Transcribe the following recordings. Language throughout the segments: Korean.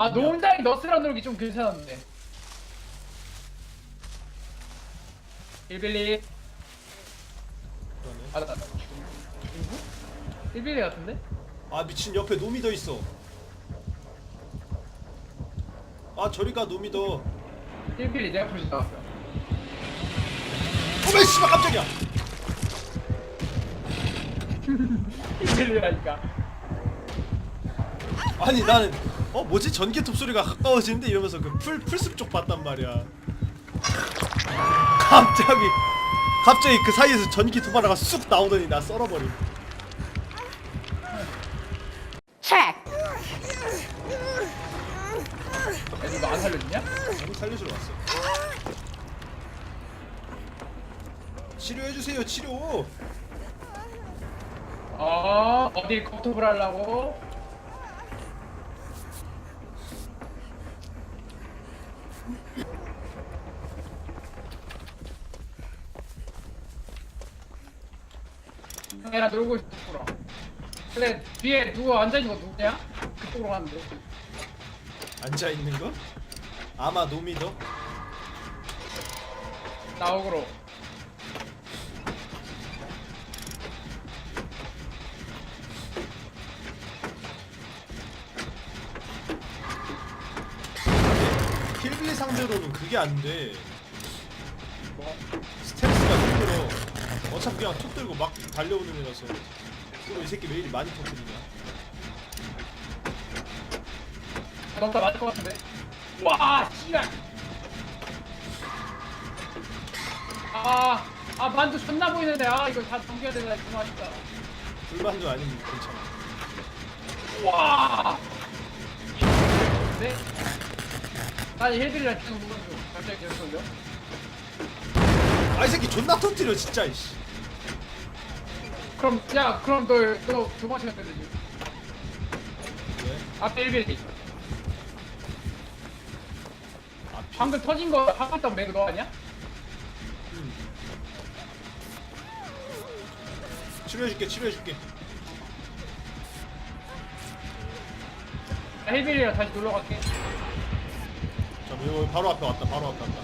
아 농장이 너스랑 누르기 좀 괜찮았는데 1빌리 그러네. 아 1빌리 같은데? 아 미친 옆에 놈이 더 있어. 아 저리가 놈이 더. 1빌리 내가 풀지 나왔어 어메 씨발 깜짝이야. 1빌리라니까 아니 나는 어 뭐지 전기 톱 소리가 가까워지는데 이러면서 그 풀 풀숲 쪽 봤단 말이야. 갑자기 갑자기 그 사이에서 전기 톱 하나가 쑥 나오더니 나 썰어버림. Check. 애들 너안 살려주냐? 아니 살려주러 왔어. 치료해 주세요 치료. 어 어디 커트볼 하려고? 얘랑 놀고 있었구나 근데 뒤에 누구 앉아있는 거 누구냐? 그쪽으로 가는데 앉아 있는 거? 아마 놈이 더. 나오고로 킬빌리 상대로는 그게 안 돼. 뭐 스트레스가 힘들어. 어차피 그냥 툭 들고 막 달려오는 애라서. 그리고 이 새끼 왜 이리 많이 터뜨리냐? 너다 맞을 것 같은데 와 씨발 아 아 만두 존나 보이는데 아 이거 다 넘겨야 되나 이거 맛있다 불만도 아니면 괜찮아. 와 네? 나 힐빌이랑 계속 중 갑자기 계속 돌려 아 이 새끼 존나 터뜨려 진짜 이씨. 그럼 야 그럼 너너두 번씩 했야 되지 왜? 앞에 1빌 아 피. 방금 터진 거 한번더 매그 너 아니야? 음. 치료해줄게 치료해줄게. 나 힐빌이랑 다시 놀러 갈게 자 이거 바로 앞에 왔다 바로 앞에 왔다.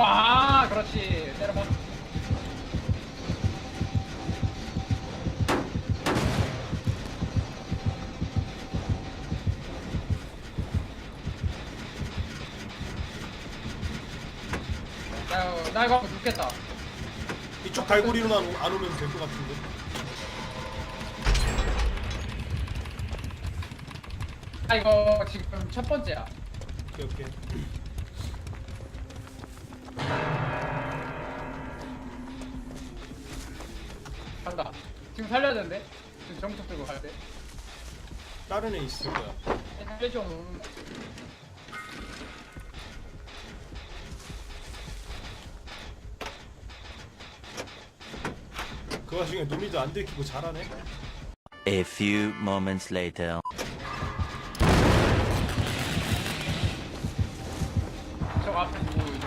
와 그렇지 때려봐 나, 나 이거 한번 죽겠다 이쪽 갈고리로만 오- 안 오면 될 것 같은데. 아 이거 지금 첫 번째야 오케이 오케이. 간다 지금 살려야 되는데 지금 정tok 들고 가야 돼 다른 애 있을 거야. 살려줘 그 와중에 놈이도 안 들키고 잘하네. A few moments later. 저 앞에 누구 이제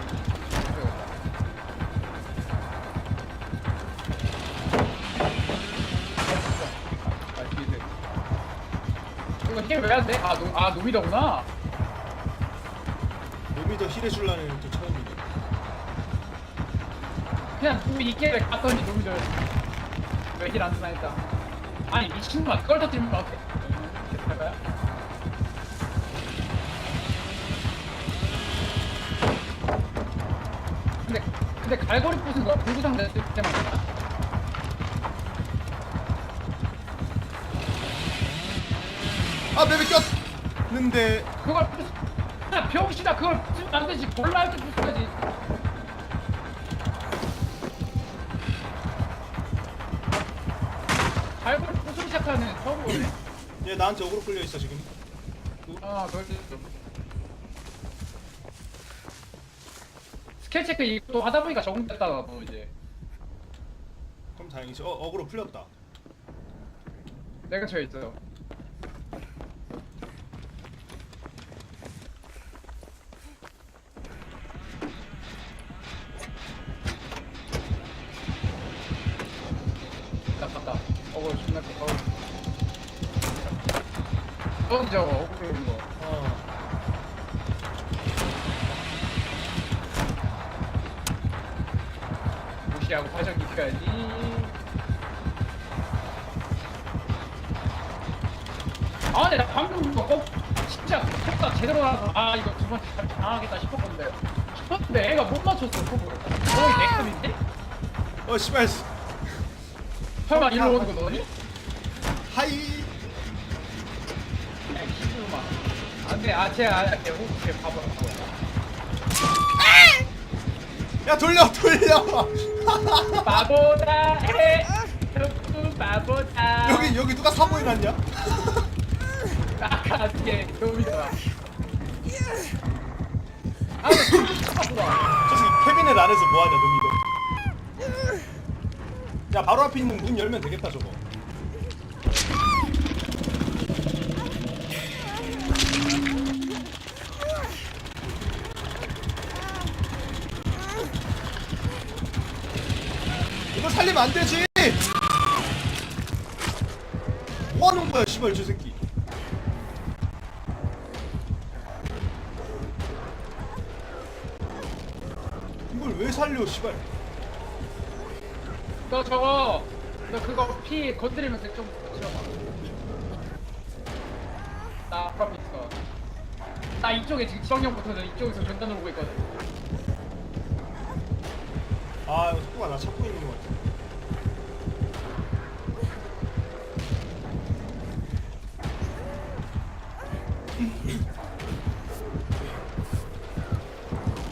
이거 힐 왜 안 돼? 아, 노, 아 노미더구나. 놈이도 힐해 줄라는 애는 또 처음이네. 그냥 노미 있게 갔더니 노미더 왜힐안 되나 했다. 아니 미친놈아 그걸 터뜨리면 어떡해? 할까요? 근데 근데 갈고리 부순 거 불구상 됐을 때만? 아 맵에 꼈는데 그걸 부수 야 병신아 그걸 부수면 안 되지 골라 할때 부숴야지 처음 보네 얘 나한테 어그로 끌려 있어 지금. 아 그럴 수 있어 스킬 체크 이거 하다 보니까 적응됐다 뭐 이제 그럼 다행이지. 어 어그로 풀렸다. 내 근처에 있어요 나 갔다 어그로 존나 커 어그 로 저기 저거 그런 거 어. 무시하고 화장 입혀야지 아 근데 나 방금 이거 꼭 진짜 했다 제대로 나서 아 이거 두 번째 잘 당하겠다 싶었건데 싶었는데 애가 못 맞췄어 그거 거의 내 급인데? 어 씨발 설마 일로 오는 거 너니? 하이 안돼 아쟤 아야 걔 호흡 걔 봐봐. 야 돌려 돌려! 바보다 해. 흑구 바보다. 여기 여기 누가 사고 해놨냐 아까 그게 교미더라 아 근데 진짜 바보다 저 새끼 캐비넷 안에서 뭐하냐 놈 이거 야 바로 앞에 있는 문 열면 되겠다 저거 살리면 안 되지. 뭐 하는 거야 씨발 저 새끼. 이걸 왜 살려 씨발? 너 저거 너 그거 피 건드리면서 좀 치워봐. 나 프로미스 나 이쪽에 지금 지정형부터는 이쪽에서 전단 오고 있거든. 아 이거 속도가 나 찾고 있는 것 같아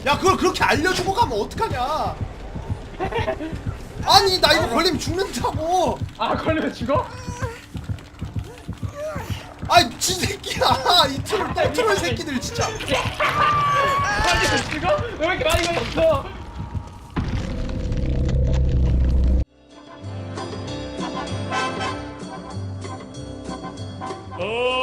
야 그걸 그렇게 알려주고 가면 어떡하냐 아니 나 이거 걸리면 죽는다고 아 걸리면 죽어? 아이 지 새끼야 이 트롤 또 트롤 새끼들 진짜 걸리면 죽어? 왜 이렇게 많이 걸렸어? 어.